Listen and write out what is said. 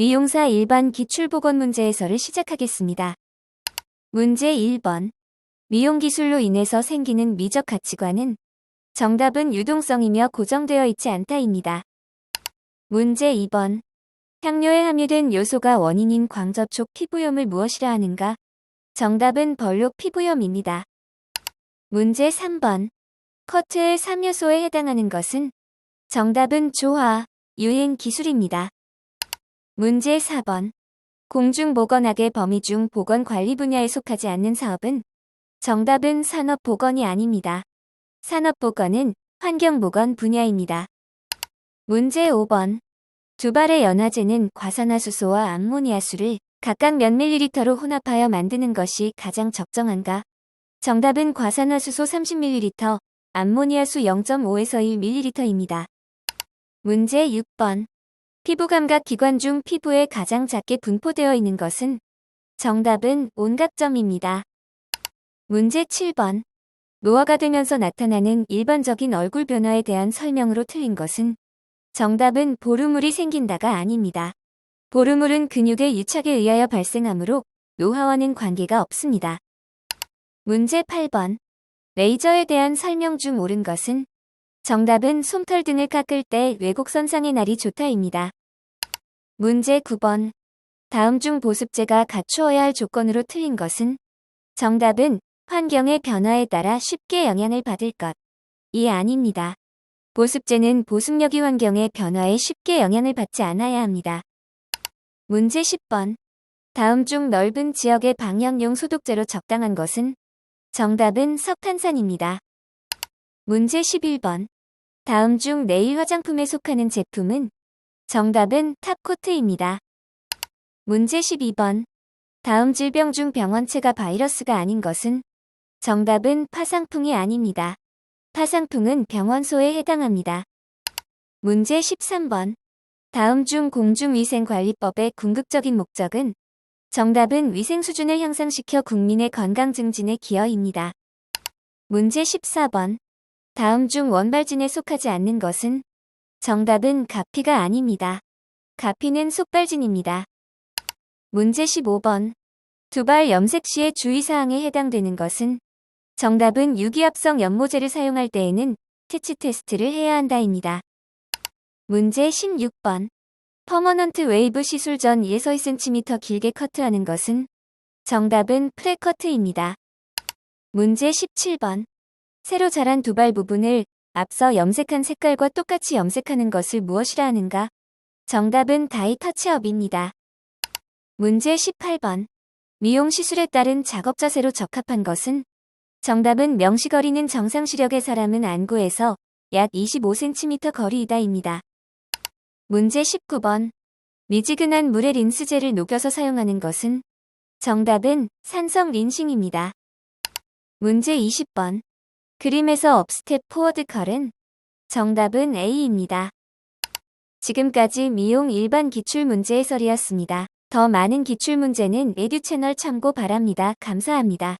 미용사 일반 기출보건 문제 해설을 시작하겠습니다. 문제 1번. 미용 기술로 인해서 생기는 미적 가치관은 정답은 유동성이며 고정되어 있지 않다입니다. 문제 2번. 향료에 함유된 요소가 원인인 광접촉 피부염을 무엇이라 하는가? 정답은 벌록 피부염입니다. 문제 3번. 커트의 3요소에 해당하는 것은 정답은 조화, 유행 기술입니다. 문제 4번. 공중보건학의 범위 중 보건관리 분야에 속하지 않는 사업은 정답은 산업보건이 아닙니다. 산업보건은 환경보건 분야입니다. 문제 5번. 두 발의 연화제는 과산화수소와 암모니아수를 각각 몇 밀리리터로 혼합하여 만드는 것이 가장 적정한가? 정답은 과산화수소 30ml, 암모니아수 0.5에서 1ml입니다. 문제 6번. 피부 감각 기관 중 피부에 가장 작게 분포되어 있는 것은 정답은 온각점입니다. 문제 7번. 노화가 되면서 나타나는 일반적인 얼굴 변화에 대한 설명으로 틀린 것은 정답은 보루물이 생긴다가 아닙니다. 보루물은 근육의 유착에 의하여 발생하므로 노화와는 관계가 없습니다. 문제 8번. 레이저에 대한 설명 중 옳은 것은 정답은 솜털 등을 깎을 때 외곡선상의 날이 좋다입니다. 문제 9번. 다음 중 보습제가 갖추어야 할 조건으로 틀린 것은 정답은 환경의 변화에 따라 쉽게 영향을 받을 것. 이 아닙니다. 보습제는 보습력이 환경의 변화에 쉽게 영향을 받지 않아야 합니다. 문제 10번. 다음 중 넓은 지역의 방역용 소독제로 적당한 것은 정답은 석탄산입니다. 문제 11번. 다음 중 네일 화장품에 속하는 제품은 정답은 탑코트입니다. 문제 12번. 다음 질병 중 병원체가 바이러스가 아닌 것은 정답은 파상풍이 아닙니다. 파상풍은 병원소에 해당합니다. 문제 13번. 다음 중 공중위생관리법의 궁극적인 목적은 정답은 위생 수준을 향상시켜 국민의 건강 증진에 기여입니다. 문제 14번. 다음 중 원발진에 속하지 않는 것은 정답은 가피가 아닙니다. 가피는 속발진입니다. 문제 15번. 두발 염색 시의 주의사항에 해당되는 것은 정답은 유기합성 연모제를 사용할 때에는 퇴치 테스트를 해야 한다입니다. 문제 16번. 퍼머넌트 웨이브 시술 전 2에서 2cm 길게 커트하는 것은 정답은 프레커트입니다. 문제 17번. 새로 자란 두발 부분을 앞서 염색한 색깔과 똑같이 염색하는 것을 무엇이라 하는가? 정답은 다이 터치업입니다. 문제 18번. 미용 시술에 따른 작업 자세로 적합한 것은 정답은 명시거리는 정상 시력의 사람은 안구에서 약 25cm 거리이다입니다. 문제 19번. 미지근한 물에 린스젤을 녹여서 사용하는 것은 정답은 산성 린싱입니다. 문제 20번. 그림에서 업스텝 포워드 컬은 정답은 A입니다. 지금까지 미용 일반 기출문제 해설이었습니다. 더 많은 기출문제는 에듀 채널 참고 바랍니다. 감사합니다.